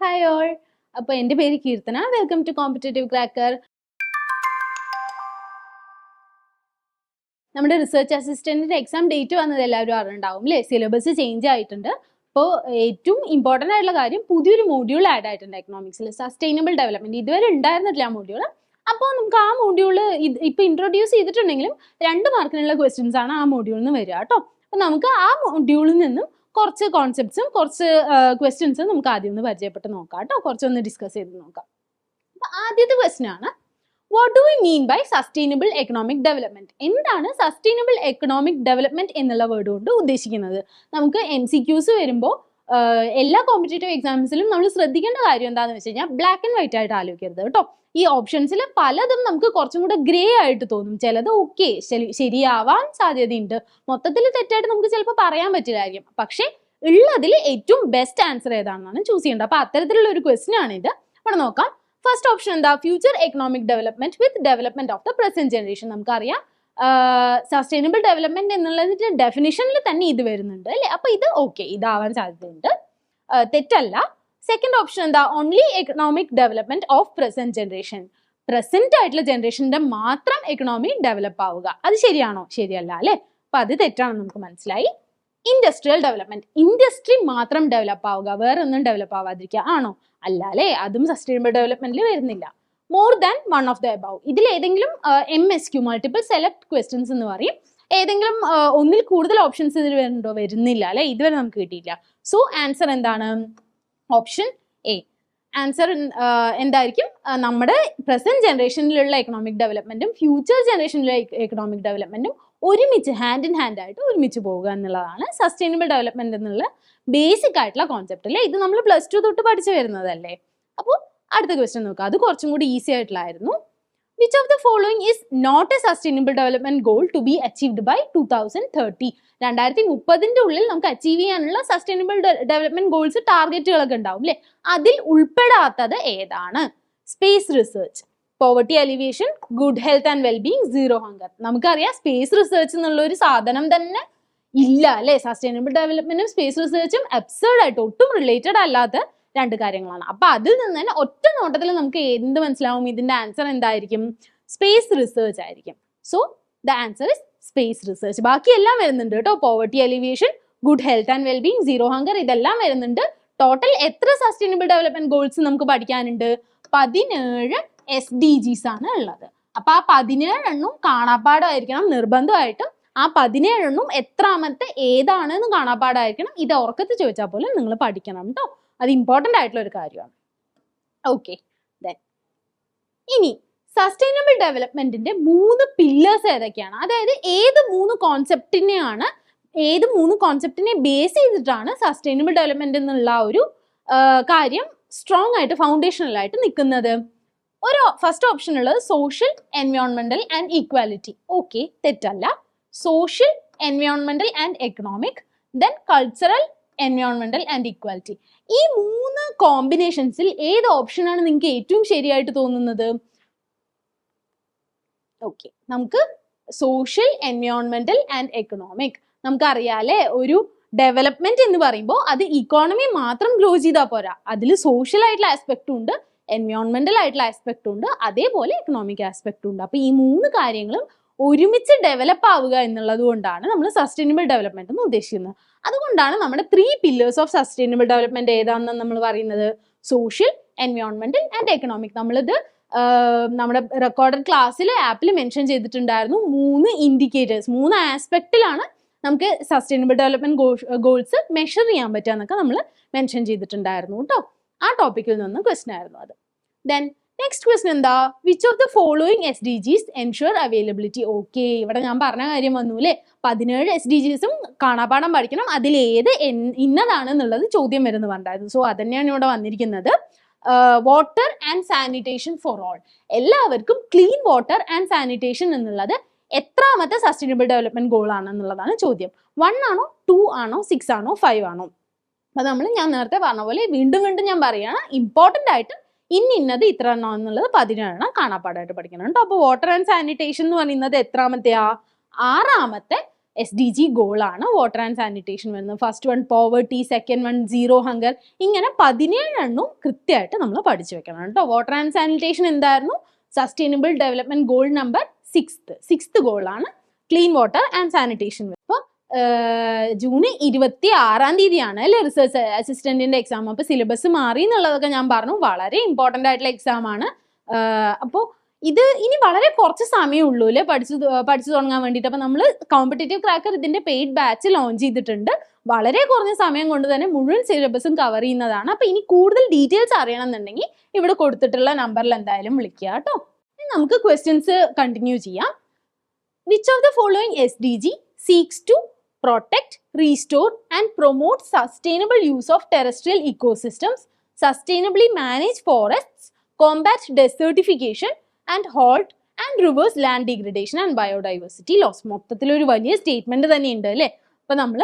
Hi all അപ്പോൾ എന്റെ പേര് Keerthana. Welcome to competitive cracker നമ്മുടെ റിസർച്ച് അസിസ്റ്റന്റിന്റെ എക്സാം ഡേറ്റ് വന്നത് എല്ലാവരും അറിഞ്ഞിട്ടുണ്ടാവും അല്ലേ? സിലബസ് ചേഞ്ച് ആയിട്ടുണ്ട്. അപ്പോൾ ഏറ്റവും ഇമ്പോർട്ടന്റ് ആയിട്ടുള്ള കാര്യം പുതിയൊരു മോഡ്യൂൾ ആഡ് ആയിട്ടുണ്ട് എക്കണോമിക്സിൽ സസ്റ്റൈനബിൾ ഡെവലപ്മെന്റ് ഇതുവരെ ഉണ്ടായിരുന്നില്ല ആ മോഡ്യൂൾ അപ്പോൾ നമുക്ക് ആ മോഡ്യൂൾ ഇപ്പോൾ ഇൻട്രൊഡ്യൂസ് ചെയ്തിട്ടുണ്ടെങ്കിലും രണ്ട് മാർക്കിനുള്ള ക്വസ്റ്റ്യൻസ് ആണ് ആ മോഡ്യൂളിൽ നിന്ന് വരിക കേട്ടോ. അപ്പോൾ നമുക്ക് ആ മോഡ്യൂളിൽ നിന്നും കുറച്ച് കോൺസെപ്റ്റ്സും കുറച്ച് ക്വസ്റ്റ്യൻസും നമുക്ക് ആദ്യം ഒന്ന് പരിചയപ്പെട്ട് നോക്കാം കേട്ടോ. കുറച്ചൊന്ന് ഡിസ്കസ് ചെയ്ത് നോക്കാം. അപ്പൊ ആദ്യത്തെ ക്വസ്റ്റ്യൻ ആണ് what do we mean by sustainable economic development എന്താണ് സസ്റ്റൈനബിൾ എക്കണോമിക് ഡെവലപ്മെന്റ് എന്നുള്ള വേർഡ് കൊണ്ട് ഉദ്ദേശിക്കുന്നത്? നമുക്ക് എം സി ക്യൂസ് വരുമ്പോൾ എല്ലാ കോമ്പറ്റേറ്റീവ് എക്സാംസിലും നമ്മൾ ശ്രദ്ധിക്കേണ്ട കാര്യം എന്താണെന്ന് വെച്ച് കഴിഞ്ഞാൽ ബ്ലാക്ക് ആൻഡ് വൈറ്റ് ആയിട്ട് ആലോചിക്കരുത് കേട്ടോ. ഈ ഓപ്ഷൻസിൽ പലതും നമുക്ക് കുറച്ചും കൂടെ ഗ്രേ ആയിട്ട് തോന്നും. ചിലത് ഓക്കെ ശരിയാവാൻ സാധ്യതയുണ്ട്. മൊത്തത്തിൽ തെറ്റായിട്ട് നമുക്ക് ചിലപ്പോൾ പറയാൻ പറ്റില്ലായിരിക്കും പക്ഷേ ഉള്ളതിൽ ഏറ്റവും ബെസ്റ്റ് ആൻസർ ഏതാണെന്നാണ് ചൂസ് ചെയ്യേണ്ടത്. അപ്പൊ അത്തരത്തിലുള്ള ഒരു ക്വസ്റ്റ്യൻ ആണ് ഇത്. അവിടെ നോക്കാം. ഫസ്റ്റ് ഓപ്ഷൻ എന്താ? Future economic development with development of the present generation നമുക്കറിയാം. സസ്റ്റൈനബിൾ ഡെവലപ്മെന്റ് എന്നുള്ളതിന്റെ ഡെഫിനിഷനിൽ തന്നെ ഇത് വരുന്നുണ്ട് അല്ലേ? അപ്പൊ ഇത് ഓക്കെ ഇതാവാൻ സാധ്യതയുണ്ട്. തെറ്റല്ല. സെക്കൻഡ് ഓപ്ഷൻ എന്താ? Only economic development of present generation present ആയിട്ടുള്ള ജനറേഷന്റെ മാത്രം എക്കണോമി ഡെവലപ്പ് ആവുക. അത് ശരിയാണോ? ശരിയല്ല അല്ലെ? അപ്പൊ അത് തെറ്റാണെന്ന് നമുക്ക് മനസ്സിലായി. ഇൻഡസ്ട്രിയൽ ഡെവലപ്മെന്റ് ഇൻഡസ്ട്രി മാത്രം ഡെവലപ്പ് ആവുക. വേറെ ഒന്നും ഡെവലപ്പ് ആവാതിരിക്കുക. ആണോ? അല്ല അതും സസ്റ്റൈനബിൾ ഡെവലപ്മെന്റിൽ വരുന്നില്ല. More than one of the above ഇതിൽ ഏതെങ്കിലും M S Q multiple select questions എന്ന് പറയും. ഏതെങ്കിലും ഒന്നിൽ കൂടുതൽ ഓപ്ഷൻസ് ഇതിൽ വരുന്നുണ്ടോ? വരുന്നില്ല അല്ലെ? ഇതുവരെ നമുക്ക് കിട്ടിയില്ല സോ ആൻസർ എന്താണ്? ഓപ്ഷൻ എ ആൻസർ എന്തായിരിക്കും? നമ്മുടെ പ്രസന്റ് ജനറേഷനിലുള്ള എക്കണോമിക് ഡെവലപ്മെന്റും ഫ്യൂച്ചർ ജനറേഷനിലെ എക്കണോമിക് ഡെവലപ്മെന്റും ഒരുമിച്ച് ഹാൻഡ് ഇൻ ഹാൻഡ് ആയിട്ട് ഒരുമിച്ച് പോവുക എന്നുള്ളതാണ് സസ്റ്റൈനബിൾ ഡെവലപ്മെന്റ് എന്നുള്ള ബേസിക് ആയിട്ടുള്ള കോൺസെപ്റ്റ് അല്ലേ? ഇത് നമ്മൾ പ്ലസ് ടു തൊട്ട് പഠിച്ചു വരുന്നതല്ലേ? അപ്പോൾ അടുത്ത ക്വസ്റ്റ്യൻ നോക്കാം. അത് കുറച്ചും കൂടി easy ആയിട്ടുള്ളായിരുന്നു which of the following is not a sustainable development goal to be achieved by two thousand thirty രണ്ടായിരത്തി മുപ്പതിന്റെ ഉള്ളിൽ നമുക്ക് അച്ചീവ് ചെയ്യാനുള്ള സസ്റ്റൈനബിൾ ഡെവലപ്മെന്റ് ഗോൾസ് ടാർഗറ്റുകളൊക്കെ ഉണ്ടാവും അല്ലേ അതിൽ ഉൾപ്പെടാത്തത് ഏതാണ്? Space research poverty alleviation good health and wellbeing zero hunger നമുക്കറിയാം സ്പേസ് റിസർച്ച് എന്നുള്ള ഒരു സാധനം തന്നെ ഇല്ല അല്ലെ സസ്റ്റൈനബിൾ ഡെവലപ്മെന്റും സ്പേസ് റിസർച്ചും അബ്സേർഡ് ആയിട്ട് ഒട്ടും റിലേറ്റഡ് അല്ലാത്ത രണ്ട് കാര്യങ്ങളാണ്. അപ്പൊ അതിൽ നിന്ന് തന്നെ ഒറ്റ നോട്ടത്തിൽ നമുക്ക് എന്ത് മനസ്സിലാവും? ഇതിന്റെ ആൻസർ എന്തായിരിക്കും? സ്പേസ് റിസർച്ച് ആയിരിക്കും. So the answer is space research ബാക്കി എല്ലാം വരുന്നുണ്ട് കേട്ടോ. Poverty alleviation good health and wellbeing zero hunger ഇതെല്ലാം വരുന്നുണ്ട്. ടോട്ടൽ എത്ര സസ്റ്റൈനബിൾ ഡെവലപ്മെന്റ് ഗോൾസ് നമുക്ക് പഠിക്കാനുണ്ട്? പതിനേഴ് എസ് ഡി ജിസ് ആണ് ഉള്ളത്. അപ്പൊ ആ പതിനേഴെണ്ണം കാണാപ്പാടമായിരിക്കണം നിർബന്ധമായിട്ടും. ആ പതിനേഴെണ്ണം എത്രാമത്തെ ഏതാണെന്ന് കാണാപ്പാടായിരിക്കണം. ഇത് ഉറക്കത്ത് ചോദിച്ചാൽ പോലും നിങ്ങൾ പഠിക്കണം കേട്ടോ. അത് ഇമ്പോർട്ടന്റ് ആയിട്ടുള്ള ഒരു കാര്യമാണ്. ഓക്കെ ദെൻ ഇനി സസ്റ്റൈനബിൾ ഡെവലപ്മെന്റിന്റെ മൂന്ന് പില്ലേഴ്സ് ഏതൊക്കെയാണ്? അതായത് ഏത് മൂന്ന് കോൺസെപ്റ്റിനെയാണ് ഏത് മൂന്ന് കോൺസെപ്റ്റിനെ ബേസ് ചെയ്തിട്ടാണ് സസ്റ്റൈനബിൾ ഡെവലപ്മെന്റ് എന്നുള്ള ഒരു കാര്യം സ്ട്രോങ് ആയിട്ട് ഫൗണ്ടേഷണലായിട്ട് നിൽക്കുന്നത്. ഒരു ഫസ്റ്റ് ഓപ്ഷൻ ഉള്ളത് സോഷ്യൽ എൻവയോൺമെന്റൽ ആൻഡ് ഈക്വാലിറ്റി ഓക്കെ തെറ്റല്ല. സോഷ്യൽ എൻവയോൺമെന്റൽ and economic then cultural എൻവയോൺമെന്റൽ and equality ഈ മൂന്ന് കോമ്പിനേഷൻസിൽ ഏത് ഓപ്ഷനാണ് നിങ്ങൾക്ക് ഏറ്റവും ശരിയായിട്ട് തോന്നുന്നത്? ഓക്കെ നമുക്ക് സോഷ്യൽ എൻവയോൺമെന്റൽ ആൻഡ് എക്കണോമിക് നമുക്കറിയാലേ ഒരു ഡെവലപ്മെന്റ് എന്ന് പറയുമ്പോൾ അത് ഇക്കോണമി മാത്രം ഗ്രോ ചെയ്താൽ പോരാ. അതിൽ സോഷ്യൽ ആയിട്ടുള്ള ആസ്പെക്റ്റും ഉണ്ട് എൻവയോൺമെന്റൽ ആയിട്ടുള്ള ആസ്പെക്റ്റും ഉണ്ട് അതേപോലെ എക്കണോമിക് ആസ്പെക്റ്റും ഉണ്ട്. അപ്പൊ ഈ മൂന്ന് കാര്യങ്ങളും ഒരുമിച്ച് ഡെവലപ്പ് ആവുക എന്നുള്ളത് കൊണ്ടാണ് നമ്മൾ സസ്റ്റൈനബിൾ ഡെവലപ്മെന്റ് എന്ന് ഉദ്ദേശിക്കുന്നത്. അതുകൊണ്ടാണ് നമ്മുടെ three pillars of sustainable development ഏതാണെന്ന് നമ്മൾ പറയുന്നത്? സോഷ്യൽ എൻവയോൺമെന്റൽ ആൻഡ് എക്കണോമിക് നമ്മളിത് നമ്മുടെ റെക്കോർഡഡ് ക്ലാസ്സിൽ ആപ്പിൽ മെൻഷൻ ചെയ്തിട്ടുണ്ടായിരുന്നു മൂന്ന് ഇൻഡിക്കേറ്റേഴ്സ് മൂന്ന് ആസ്പെക്റ്റിലാണ് നമുക്ക് സസ്റ്റൈനബിൾ ഡെവലപ്മെന്റ് ഗോൾസ് മെഷർ ചെയ്യാൻ പറ്റുക എന്നൊക്കെ നമ്മൾ മെൻഷൻ ചെയ്തിട്ടുണ്ടായിരുന്നു കേട്ടോ. ആ ടോപ്പിക്കിൽ നിന്ന് ക്വസ്റ്റൻ ആയിരുന്നു അത്. ദെൻ നെക്സ്റ്റ് ക്വസ്റ്റൻ എന്താ? Which of the following S D Gs ensure availability okay ഇവിടെ ഞാൻ പറഞ്ഞ കാര്യം വന്നു അല്ലേ? പതിനേഴ് എസ് ഡി ജിസും കാണാപാഠം പഠിക്കണം. അതിലേത് ഇന്നതാണ് എന്നുള്ളത് ചോദ്യം വരുന്നു പറഞ്ഞായിരുന്നു സോ അതന്നെയാണ് ഇവിടെ വന്നിരിക്കുന്നത്. Water and sanitation for all എല്ലാവർക്കും ക്ലീൻ വാട്ടർ ആൻഡ് സാനിറ്റേഷൻ എന്നുള്ളത് എത്രാമത്തെ സസ്റ്റൈനബിൾ ഡെവലപ്മെന്റ് ഗോൾ ആണ് എന്നുള്ളതാണ് ചോദ്യം. വൺ ആണോ ടു ആണോ സിക്സ് ആണോ ഫൈവ് ആണോ? അപ്പൊ നമ്മൾ ഞാൻ നേരത്തെ പറഞ്ഞ പോലെ വീണ്ടും വീണ്ടും ഞാൻ പറയുകയാണ് ഇമ്പോർട്ടന്റ് ആയിട്ട് ഇന്നത് ഇത്ര എണ്ണം എന്നുള്ളത് പതിനേഴെണ്ണം കാണാപ്പാടായിട്ട് പഠിക്കണം കേട്ടോ അപ്പോൾ വാട്ടർ ആൻഡ് സാനിറ്റേഷൻ എന്ന് പറയുന്നത് എത്രാമത്തെയാ ആറാമത്തെ എസ് ഡി ജി ഗോളാണ് വാട്ടർ ആൻഡ് സാനിറ്റേഷൻ വരുന്നത്. First one poverty second one zero hunger ഇങ്ങനെ പതിനേഴെണ്ണവും കൃത്യമായിട്ട് നമ്മൾ പഠിച്ചു വെക്കണം കേട്ടോ വാട്ടർ ആൻഡ് സാനിറ്റേഷൻ എന്തായിരുന്നു? Sustainable development goal number sixth sixth ഗോളാണ് clean water and sanitation June ഇരുപത്തി ആറാം തീയതിയാണ് അല്ലേ റിസർച്ച് അസിസ്റ്റന്റിന്റെ എക്സാം അപ്പോൾ സിലബസ് മാറി എന്നുള്ളതൊക്കെ ഞാൻ പറഞ്ഞു. വളരെ ഇമ്പോർട്ടന്റ് ആയിട്ടുള്ള എക്സാം ആണ്. അപ്പോൾ ഇത് ഇനി വളരെ കുറച്ച് സമയമേ ഉള്ളൂ അല്ലേ? പഠിച്ചു പഠിച്ചു തുടങ്ങാൻ വേണ്ടിയിട്ട്. അപ്പോൾ നമ്മൾ കോമ്പറ്റേറ്റീവ് ക്രാക്കർ ഇതിന്റെ പെയ്ഡ് ബാച്ച് ലോഞ്ച് ചെയ്തിട്ടുണ്ട്. വളരെ കുറഞ്ഞ സമയം കൊണ്ട് തന്നെ മുഴുവൻ സിലബസും കവർ ചെയ്യുന്നതാണ്. അപ്പോൾ ഇനി കൂടുതൽ ഡീറ്റെയിൽസ് അറിയണമെന്നുണ്ടെങ്കിൽ ഇവിടെ കൊടുത്തിട്ടുള്ള നമ്പറിൽ എന്തായാലും വിളിക്കുക കേട്ടോ. നമുക്ക് ക്വസ്റ്റ്യൻസ് കണ്ടിന്യൂ ചെയ്യാം. Which of the following S D G seeks to protect restore and promote sustainable use of terrestrial ecosystems sustainably manage forests combat desertification and halt and reverse land degradation and biodiversity loss മൊത്തത്തിൽ ഒരു വലിയ statement തന്നെ ഉണ്ട് അല്ലേ? അപ്പൊ നമ്മൾ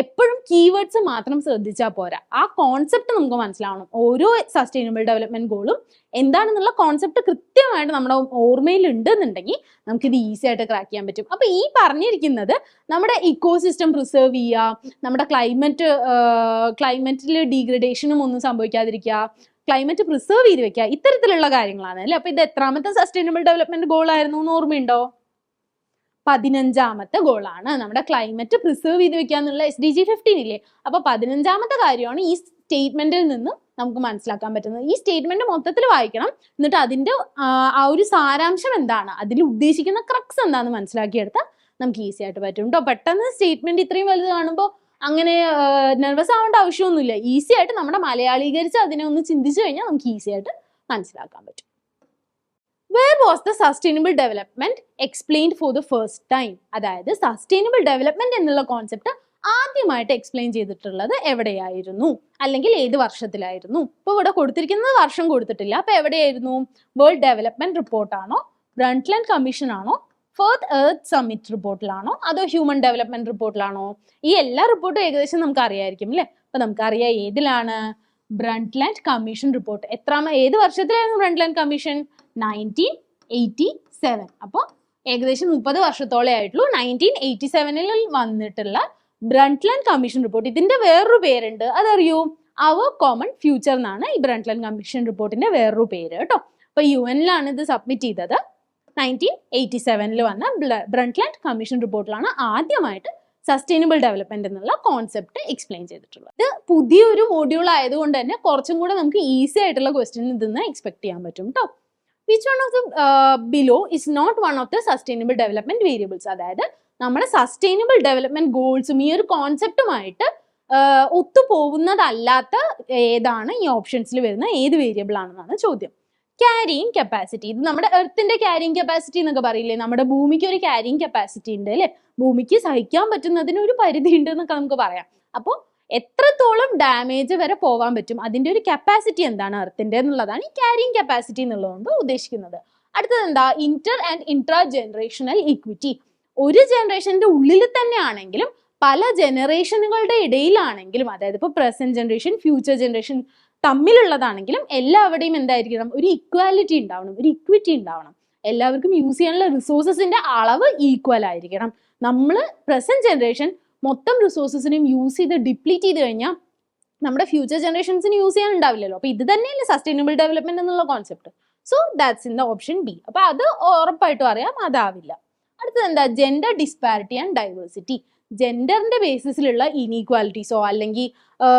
എപ്പോഴും keywords മാത്രം ശ്രദ്ധിച്ചാൽ പോരാ. ആ കോൺസെപ്റ്റ് നമുക്ക് മനസ്സിലാവണം. ഓരോ സസ്റ്റൈനബിൾ ഡെവലപ്മെന്റ് ഗോളും എന്താണെന്നുള്ള കോൺസെപ്റ്റ് കൃത്യമായിട്ട് നമ്മുടെ ഓർമ്മയിൽ ഉണ്ടെന്നുണ്ടെങ്കിൽ നമുക്കിത് ഈസി ആയിട്ട് ക്രാക്ക് ചെയ്യാൻ പറ്റും. അപ്പൊ ഈ പറഞ്ഞിരിക്കുന്നത് നമ്മുടെ ഇക്കോസിസ്റ്റം പ്രിസേർവ് ചെയ്യുക നമ്മുടെ ക്ലൈമറ്റ് ക്ലൈമറ്റിൽ ഡീഗ്രഡേഷനും ഒന്നും സംഭവിക്കാതിരിക്കുക ക്ലൈമറ്റ് പ്രിസേർവ് ചെയ്ത് വെക്കുക ഇത്തരത്തിലുള്ള കാര്യങ്ങളാണ് അല്ലേ? അപ്പൊ ഇത് എത്രാമത്തെ സസ്റ്റൈനബിൾ ഡെവലപ്മെന്റ് ഗോൾ ആയിരുന്നു എന്ന് ഓർമ്മയുണ്ടോ? പതിനഞ്ചാമത്തെ ഗോളാണ് നമ്മുടെ ക്ലൈമറ്റ് പ്രിസർവ് ചെയ്ത് വെക്കുക എന്നുള്ള എസ് ഡി ജി ഫിഫ്റ്റീൻ ഇല്ലേ? അപ്പൊ പതിനഞ്ചാമത്തെ കാര്യമാണ് ഈ സ്റ്റേറ്റ്മെന്റിൽ നിന്ന് നമുക്ക് മനസ്സിലാക്കാൻ പറ്റുന്നത്. ഈ സ്റ്റേറ്റ്മെന്റ് മൊത്തത്തിൽ വായിക്കണം. എന്നിട്ട് അതിന്റെ ആ, ആ ഒരു സാരാംശം എന്താണ്? അതിൽ ഉദ്ദേശിക്കുന്ന ക്രക്സ് എന്താണെന്ന് മനസ്സിലാക്കിയെടുത്താൽ നമുക്ക് ഈസി ആയിട്ട് പറ്റും കേട്ടോ പെട്ടെന്ന് സ്റ്റേറ്റ്മെന്റ് ഇത്രയും വലുത് കാണുമ്പോൾ അങ്ങനെ നെർവസ് ആവേണ്ട ആവശ്യമൊന്നുമില്ല. ഈസി ആയിട്ട് നമ്മുടെ മലയാളീകരിച്ച് അതിനെ ഒന്ന് ചിന്തിച്ചു കഴിഞ്ഞാൽ നമുക്ക് ഈസി ആയിട്ട് മനസ്സിലാക്കാൻ പറ്റും. Where was the sustainable development explained for the first time അതായത് സസ്റ്റൈനബിൾ ഡെവലപ്മെന്റ് എന്നുള്ള കോൺസെപ്റ്റ് ആദ്യമായിട്ട് എക്സ്പ്ലെയിൻ ചെയ്തിട്ടുള്ളത് എവിടെയായിരുന്നു? അല്ലെങ്കിൽ ഏത് വർഷത്തിലായിരുന്നു? ഇപ്പോൾ ഇവിടെ കൊടുത്തിരിക്കുന്നത് വർഷം കൊടുത്തിട്ടില്ല. അപ്പൊ എവിടെയായിരുന്നു? വേൾഡ് ഡെവലപ്മെന്റ് റിപ്പോർട്ടാണോ ബ്രണ്ട്ലൻഡ് കമ്മീഷൻ ആണോ? ഫേർത്ത് എർത്ത് സമ്മിറ്റ് റിപ്പോർട്ടിലാണോ അതോ ഹ്യൂമൻ ഡെവലപ്മെന്റ് റിപ്പോർട്ടിലാണോ ഈ എല്ലാ റിപ്പോർട്ടും ഏകദേശം നമുക്ക് അറിയായിരിക്കും അല്ലേ? അപ്പൊ നമുക്കറിയാം ഏതിലാണ്? ബ്രണ്ട്ലാൻഡ് കമ്മീഷൻ റിപ്പോർട്ട് എത്രാമ ഏത് വർഷത്തിലായിരുന്നു Brundtland commission nineteen eighty seven അപ്പോൾ ഏകദേശം മുപ്പത് വർഷത്തോളേ ആയിട്ടുള്ളൂ. നയന്റീൻ എയ്റ്റി സെവനിൽ വന്നിട്ടുള്ള ബ്രണ്ട്ലാൻഡ് കമ്മീഷൻ റിപ്പോർട്ട് ഇതിന്റെ വേറൊരു പേരുണ്ട്. അതറിയൂ? അവർ കോമൺ ഫ്യൂച്ചർ എന്നാണ് ഈ ബ്രണ്ട്ലാൻഡ് കമ്മീഷൻ റിപ്പോർട്ടിന്റെ വേറൊരു പേര് കേട്ടോ. അപ്പോൾ യു എനിലാണ് ഇത് സബ്മിറ്റ് ചെയ്തത്. നയന്റീൻ എയ്റ്റി സെവനിൽ വന്ന ബ്രണ്ട്ലാൻഡ് കമ്മീഷൻ റിപ്പോർട്ടിലാണ് ആദ്യമായിട്ട് സസ്റ്റൈനബിൾ ഡെവലപ്മെന്റ് എന്നുള്ള കോൺസെപ്റ്റ് എക്സ്പ്ലെയിൻ ചെയ്തിട്ടുള്ളത്. ഇത് പുതിയൊരു മോഡ്യൂൾ ആയതുകൊണ്ട് തന്നെ കുറച്ചും കൂടെ നമുക്ക് ഈസി ആയിട്ടുള്ള ക്വസ്റ്റ്യൻ ഇതിൽ നിന്ന് എക്സ്പെക്ട് ചെയ്യാൻ പറ്റും കേട്ടോ which one of the below is not one of the sustainable development variables അതായത് നമ്മുടെ സസ്റ്റൈനബിൾ ഡെവലപ്മെന്റ് ഗോൾസും ഈ ഒരു കോൺസെപ്റ്റുമായിട്ട് ഒത്തുപോകുന്നതല്ലാത്ത ഏതാണ് ഈ ഓപ്ഷൻസിൽ വരുന്ന ഏത് വേരിയബിൾ ആണെന്നാണ് ചോദ്യം. ക്യാരിങ് കപ്പാസിറ്റി ഇത് നമ്മുടെ എർത്തിന്റെ ക്യാരിങ് കപ്പാസിറ്റി എന്നൊക്കെ പറയില്ലേ? നമ്മുടെ ഭൂമിക്ക് ഒരു ക്യാരിങ് കപ്പാസിറ്റി ഉണ്ട് അല്ലെ? ഭൂമിക്ക് സഹിക്കാൻ പറ്റുന്നതിന് ഒരു പരിധി ഉണ്ട് എന്നൊക്കെ നമുക്ക് പറയാം. അപ്പോൾ എത്രത്തോളം ഡാമേജ് വരെ പോകാൻ പറ്റും? അതിന്റെ ഒരു കപ്പാസിറ്റി എന്താണ് എർത്തിന്റെ എന്നുള്ളതാണ് ഈ ക്യാരിങ് കപ്പാസിറ്റി എന്നുള്ളതുകൊണ്ട് ഉദ്ദേശിക്കുന്നത്. അടുത്തത് എന്താ? Inter and intra generational equity ഒരു ജനറേഷന്റെ ഉള്ളിൽ തന്നെ ആണെങ്കിലും പല ജനറേഷനുകളുടെ ഇടയിലാണെങ്കിലും അതായത് ഇപ്പോൾ പ്രസന്റ് ജനറേഷൻ ഫ്യൂച്ചർ ജനറേഷൻ തമ്മിലുള്ളതാണെങ്കിലും എല്ലാവരുടെയും എന്തായിരിക്കണം? ഒരു ഇക്വാലിറ്റി ഉണ്ടാവണം ഒരു ഇക്വിറ്റി ഉണ്ടാവണം. എല്ലാവർക്കും യൂസ് ചെയ്യാനുള്ള റിസോഴ്സസിന്റെ അളവ് ഈക്വൽ ആയിരിക്കണം. നമ്മൾ പ്രസന്റ് ജനറേഷൻ മൊത്തം റിസോഴ്സസിനെയും യൂസ് ചെയ്ത് ഡിപ്ലീറ്റ് ചെയ്ത് കഴിഞ്ഞാൽ നമ്മുടെ ഫ്യൂച്ചർ ജനറേഷൻസിന് യൂസ് ചെയ്യാൻ ഉണ്ടാവില്ലല്ലോ അപ്പൊ ഇത് തന്നെയല്ലേ സസ്റ്റൈനബിൾ ഡെവലപ്മെന്റ് എന്നുള്ള concept so that's in the option B അപ്പൊ അത് ഉറപ്പായിട്ടും അറിയാം അതാവില്ല. അടുത്തത് എന്താ? ജെൻഡർ ഡിസ്പാരിറ്റി ആൻഡ് ഡൈവേഴ്സിറ്റി ജെൻഡറിന്റെ ബേസിസിലുള്ള ഇനീക്വാലിറ്റീസോ അല്ലെങ്കിൽ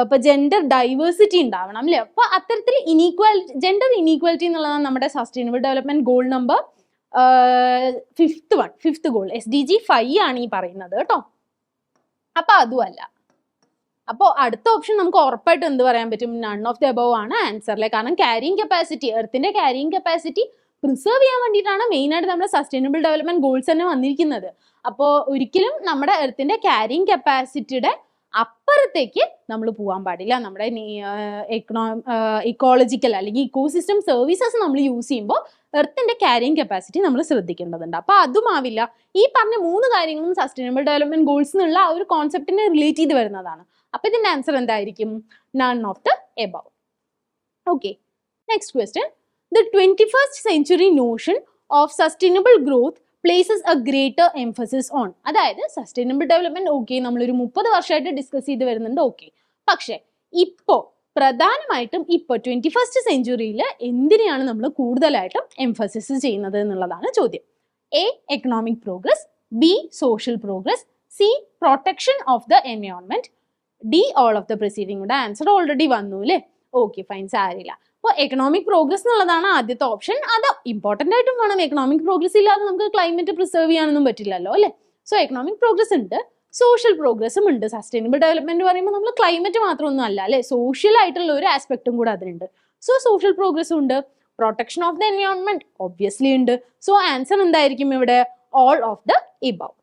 ഇപ്പൊ ജെൻഡർ ഡൈവേഴ്സിറ്റി ഉണ്ടാവണം അല്ലേ അപ്പൊ അത്തരത്തിൽ ഇനീക്വാലിറ്റി ജെൻഡർ ഇനീക്വാലിറ്റി എന്നുള്ളതാണ് നമ്മുടെ sustainable development goal number fifth one fifth goal S D G five ആണ് ഈ പറയുന്നത് കേട്ടോ. അപ്പൊ അതുമല്ല. അപ്പോൾ അടുത്ത ഓപ്ഷൻ നമുക്ക് ഉറപ്പായിട്ട് എന്ത് പറയാൻ പറ്റും? നൺ ഓഫ് ദി അബവ് ആണ് ആൻസറിലെ കാരണം ക്യാരിങ് കപ്പാസിറ്റി എർത്തിന്റെ ക്യാരിങ് കപ്പാസിറ്റി പ്രിസർവ് ചെയ്യാൻ വേണ്ടിയിട്ടാണ് മെയിൻ ആയിട്ട് നമ്മുടെ സസ്റ്റൈനബിൾ ഡെവലപ്മെന്റ് ഗോൾസ് തന്നെ വന്നിരിക്കുന്നത്. അപ്പോൾ ഒരിക്കലും നമ്മുടെ എർത്തിന്റെ ക്യാരിങ് കപ്പാസിറ്റിയുടെ അപ്പുറത്തേക്ക് നമ്മൾ പോകാൻ പാടില്ല. നമ്മുടെ എക്കണോ ഇക്കോളജിക്കൽ അല്ലെങ്കിൽ ഇക്കോസിസ്റ്റം സർവീസസ് നമ്മൾ യൂസ് ചെയ്യുമ്പോൾ എർത്തിന്റെ ക്യാരിങ് കപ്പാസിറ്റി നമ്മൾ ശ്രദ്ധിക്കേണ്ടതുണ്ട്. അപ്പൊ അതും ആവില്ല. ഈ പറഞ്ഞ മൂന്ന് കാര്യങ്ങളും സസ്റ്റൈനബിൾ ഡെവലപ്മെന്റ് ഗോൾസ് എന്നുള്ള ആ ഒരു കോൺസെപ്റ്റിനെ റിലേറ്റ് ചെയ്ത് വരുന്നതാണ്. അപ്പൊ ഇതിന്റെ ആൻസർ എന്തായിരിക്കും? None of the above okay next question twenty first century notion of sustainable growth places a greater emphasis on അതായത് സസ്റ്റൈനബിൾ ഡെവലപ്മെന്റ് ഓക്കെ നമ്മളൊരു മുപ്പത് വർഷമായിട്ട് ഡിസ്കസ് ചെയ്ത് വരുന്നുണ്ട് ഓക്കെ പക്ഷേ ഇപ്പോൾ പ്രധാനമായിട്ടും ഇപ്പോൾ ട്വന്റി ഫസ്റ്റ് സെഞ്ചുറിയിൽ എന്തിനെയാണ് നമ്മൾ കൂടുതലായിട്ടും എംഫസിസ് ചെയ്യുന്നത് എന്നുള്ളതാണ് ചോദ്യം. A economic progress B social progress C protection of the environment D all of the preceding answer already വന്നു അല്ലേ ഓക്കെ ഫൈൻ സാരില്ല. അപ്പോൾ എക്കണോമിക് പ്രോഗ്രസ് എന്നുള്ളതാണ് ആദ്യത്തെ ഓപ്ഷൻ അത് ഇമ്പോർട്ടന്റ് ആയിട്ടും വേണം. എക്കണോമിക് പ്രോഗ്രസ് ഇല്ലാതെ നമുക്ക് ക്ലൈമറ്റ് പ്രിസർവ് ചെയ്യാനൊന്നും പറ്റില്ലല്ലോ അല്ലേ? സോ എക്കണോമിക് പ്രോഗ്രസ് ഉണ്ട്. സോഷ്യൽ പ്രോഗ്രസ്സും ഉണ്ട്. സസ്റ്റൈനബിൾ ഡെവലപ്മെന്റ് പറയുമ്പോൾ നമ്മൾ ക്ലൈമറ്റ് മാത്രമൊന്നും അല്ല അല്ലെ? സോഷ്യൽ ആയിട്ടുള്ള ഒരു ആസ്പെക്റ്റും കൂടെ അതിനുണ്ട് സോ സോഷ്യൽ പ്രോഗ്രസ്സും ഉണ്ട്. Protection of the environment obviously ഉണ്ട്. സോ ആൻസർ എന്തായിരിക്കും ഇവിടെ? All of the above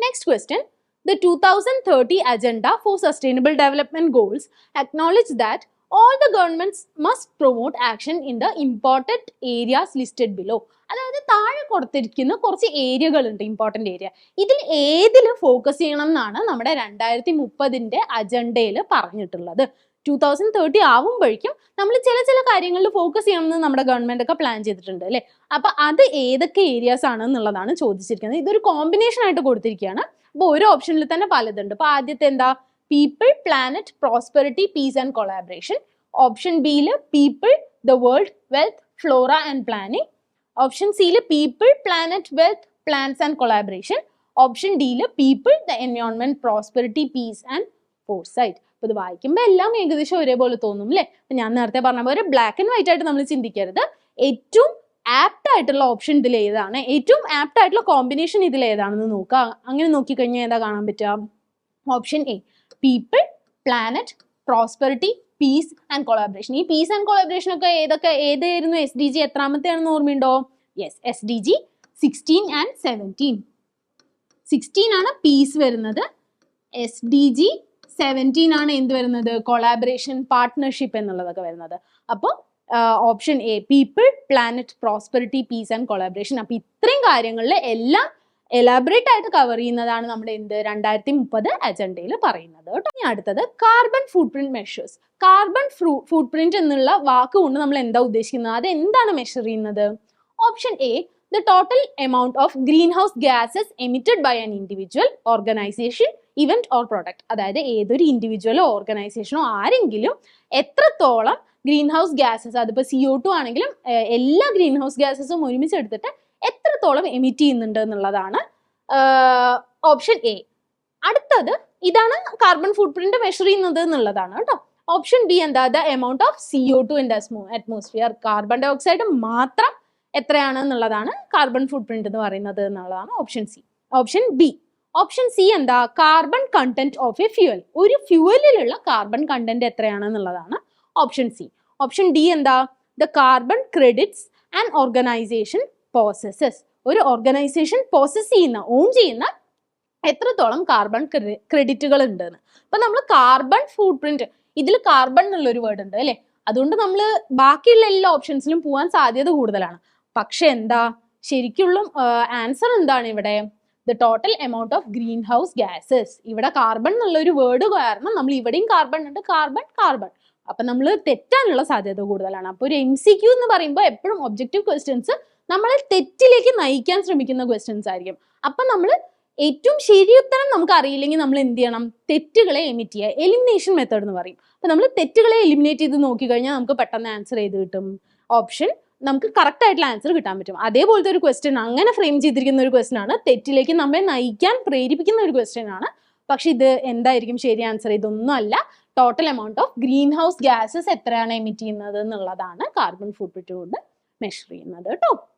next question The 2030 agenda for sustainable development Goals acknowledge that all the governments must promote action in the important areas listed below അതായത് താഴെ കൊടുത്തിരിക്കുന്ന കുറച്ച് ഏരിയകൾ ഉണ്ട് important area ഇതിൽ ഏതിൽ ഫോക്കസ് ചെയ്യണം എന്നാണ് നമ്മുടെ രണ്ടായിരത്തി മുപ്പതിന്റെ അജണ്ടയിൽ പറഞ്ഞിട്ടുള്ളത്. ടൂ തൗസൻഡ് തേർട്ടി ആവുമ്പോഴേക്കും നമ്മൾ ചില ചില കാര്യങ്ങളിൽ ഫോക്കസ് ചെയ്യണമെന്ന് നമ്മുടെ ഗവൺമെന്റ് ഒക്കെ പ്ലാൻ ചെയ്തിട്ടുണ്ട് അല്ലേ? അപ്പോൾ അത് ഏതൊക്കെ ഏരിയാസ് ആണ് എന്നുള്ളതാണ് ചോദിച്ചിരിക്കുന്നത്. ഇതൊരു കോമ്പിനേഷൻ ആയിട്ട് കൊടുത്തിരിക്കുകയാണ്. അപ്പോൾ ഒരു ഓപ്ഷനിൽ തന്നെ പലതുണ്ട്. അപ്പോൾ ആദ്യത്തെ എന്താ? People planet prosperity peace and collaboration option ബിയിൽ people the world wealth flora and planning option സിയിൽ people planet wealth plans and collaboration option ഡിയിൽ people the environment prosperity peace and foresight അപ്പൊ ഇത് വായിക്കുമ്പോൾ എല്ലാം ഏകദേശം ഒരേപോലെ തോന്നും അല്ലേ അപ്പൊ ഞാൻ നേരത്തെ പറഞ്ഞ പോലെ ബ്ലാക്ക് ആൻഡ് വൈറ്റ് ആയിട്ട് നമ്മൾ ചിന്തിക്കരുത്. ഏറ്റവും ആപ്റ്റ് ആയിട്ടുള്ള ഓപ്ഷൻ ഇതിൽ ഏതാണ്? ഏറ്റവും ആപ്റ്റ് ആയിട്ടുള്ള കോമ്പിനേഷൻ ഇതിൽ ഏതാണെന്ന് നോക്കുക അങ്ങനെ നോക്കിക്കഴിഞ്ഞാൽ ഏതാ കാണാൻ പറ്റുക? Option A people planet prosperity peace and collaboration ഈ പീസ് ആൻഡ് കൊളാബറേഷൻ ഒക്കെ ഏതൊക്കെ ഏതായിരുന്നു എസ് ഡി ജി എത്രാമത്തെയാണെന്ന് ഓർമ്മയുണ്ടോ? Yes S D G sixteen and seventeen sixteen ആണ് പീസ് വരുന്നത്. എസ് ഡി ജി സെവന്റീൻ ആണ് എന്ത് വരുന്നത്? കൊളാബറേഷൻ പാർട്ട്ണർഷിപ്പ് എന്നുള്ളതൊക്കെ വരുന്നത്. അപ്പോൾ option A people planet prosperity peace and collaboration അപ്പൊ ഇത്രയും കാര്യങ്ങളിൽ എല്ലാം എലാബറേറ്റ് ആയിട്ട് കവർ ചെയ്യുന്നതാണ് നമ്മുടെ എന്ത് രണ്ടായിരത്തി മുപ്പത് അജണ്ടയിൽ പറയുന്നത് കേട്ടോ. ഇനി അടുത്തത് carbon footprint measures carbon footprint എന്നുള്ള വാക്ക് കൊണ്ട് നമ്മൾ എന്താ ഉദ്ദേശിക്കുന്നത്? അത് എന്താണ് മെഷർ ചെയ്യുന്നത്? Option A the total amount of greenhouse gases emitted by an individual organization event or product അതായത് ഏതൊരു ഇൻഡിവിജ്വലോ ഓർഗനൈസേഷനോ ആരെങ്കിലും എത്രത്തോളം ഗ്രീൻ ഹൗസ് ഗ്യാസസ് അതിപ്പോൾ സി ഒ ടു ആണെങ്കിലും എല്ലാ ഗ്രീൻ ഹൗസ് ഗ്യാസസും ഒരുമിച്ച് എടുത്തിട്ട് എത്രത്തോളം എമിറ്റ് ചെയ്യുന്നുണ്ട് എന്നുള്ളതാണ് ഓപ്ഷൻ എ അടുത്തത് ഇതാണ് കാർബൺ ഫുട് പ്രിന്റ് മെഷർ ചെയ്യുന്നത് എന്നുള്ളതാണ് കേട്ടോ. ഓപ്ഷൻ ബി എന്താ? The amount of C O two in the atmosphere carbon dioxide മാത്രം എത്രയാണ് എന്നുള്ളതാണ് കാർബൺ ഫുട് പ്രിന്റ് എന്ന് പറയുന്നത് എന്നുള്ളതാണ് option C option B option C എന്താ? Carbon content of a fuel ഒരു ഫ്യൂവലിലുള്ള കാർബൺ കണ്ടന്റ് എത്രയാണ് എന്നുള്ളതാണ് ഓപ്ഷൻ സി ഓപ്ഷൻ ഡി എന്താ? The carbon credits and organization possesses ഒരു ഓർഗനൈസേഷൻ പോസസ് ചെയ്യുന്ന ഓൺ ചെയ്യുന്ന എത്രത്തോളം കാർബൺ ക്രെഡിറ്റുകൾ ഉണ്ട് എന്ന് അപ്പൊ നമ്മൾ കാർബൺ ഫുട് പ്രിന്റ് ഇതിൽ കാർബൺ എന്നുള്ള ഒരു വേർഡ് ഉണ്ട് അല്ലെ? അതുകൊണ്ട് നമ്മൾ ബാക്കിയുള്ള എല്ലാ ഓപ്ഷൻസിലും പോകാൻ സാധ്യത കൂടുതലാണ്. പക്ഷെ എന്താ? ശരിക്കുള്ള ആൻസർ എന്താണ് ഇവിടെ? The total amount of greenhouse gases ഇവിടെ കാർബൺ എന്നുള്ള ഒരു വേർഡ് കാരണം നമ്മൾ ഇവിടെയും കാർബൺ ഉണ്ട്. കാർബൺ കാർബൺ അപ്പൊ നമ്മൾ തെറ്റാനുള്ള സാധ്യത കൂടുതലാണ്. അപ്പൊ ഒരു എം സി ക്യൂ എന്ന് പറയുമ്പോൾ എപ്പോഴും ഒബ്ജക്റ്റീവ് ക്വസ്റ്റ്യൻസ് നമ്മളെ തെറ്റിലേക്ക് നയിക്കാൻ ശ്രമിക്കുന്ന ക്വസ്റ്റ്യൻസ് ആയിരിക്കും. അപ്പം നമ്മൾ ഏറ്റവും ശരിയുത്തരം നമുക്ക് അറിയില്ലെങ്കിൽ നമ്മൾ എന്ത് ചെയ്യണം? തെറ്റുകളെ എമിറ്റ് ചെയ്യുക. എലിമിനേഷൻ മെത്തേഡ് എന്ന് പറയും. അപ്പം നമ്മൾ തെറ്റുകളെ എലിമിനേറ്റ് ചെയ്ത് നോക്കിക്കഴിഞ്ഞാൽ നമുക്ക് പെട്ടെന്ന് ആൻസർ ചെയ്ത് കിട്ടും? ഓപ്ഷൻ നമുക്ക് കറക്റ്റ് ആയിട്ടുള്ള ആൻസർ കിട്ടാൻ പറ്റും. അതേപോലത്തെ ഒരു ക്വസ്റ്റ്യൻ അങ്ങനെ ഫ്രെയിം ചെയ്തിരിക്കുന്ന ഒരു ക്വസ്റ്റ്യൻ ആണ്. തെറ്റിലേക്ക് നമ്മെ നയിക്കാൻ പ്രേരിപ്പിക്കുന്ന ഒരു ക്വസ്റ്റ്യൻ ആണ്. പക്ഷെ ഇത് എന്തായിരിക്കും ശരി ആൻസർ ഇതൊന്നും അല്ല. Total amount of greenhouse gases എത്രയാണ് എമിറ്റ് ചെയ്യുന്നത് എന്നുള്ളതാണ് കാർബൺ പ്രിന്റ് കൊണ്ട് മെഷർ ചെയ്യുന്നത് കേട്ടോ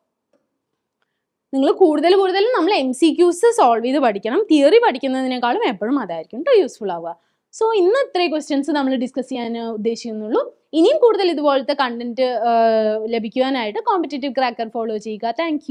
നിങ്ങൾ കൂടുതൽ കൂടുതൽ നമ്മൾ എം സി ക്യൂസ് സോൾവ് ചെയ്ത് പഠിക്കണം. തിയറി പഠിക്കുന്നതിനേക്കാളും എപ്പോഴും അതായിരിക്കും കേട്ടോ യൂസ്ഫുൾ ആവുക. സോ ഇന്ന് ഇത്രയും ക്വസ്റ്റ്യൻസ് നമ്മൾ ഡിസ്കസ് ചെയ്യാൻ ഉദ്ദേശിക്കുന്നുള്ളൂ. ഇനിയും കൂടുതൽ ഇതുപോലത്തെ കണ്ടന്റ് ലഭിക്കുവാനായിട്ട് കോമ്പറ്റേറ്റീവ് ക്രാക്കർ ഫോളോ ചെയ്യുക. താങ്ക്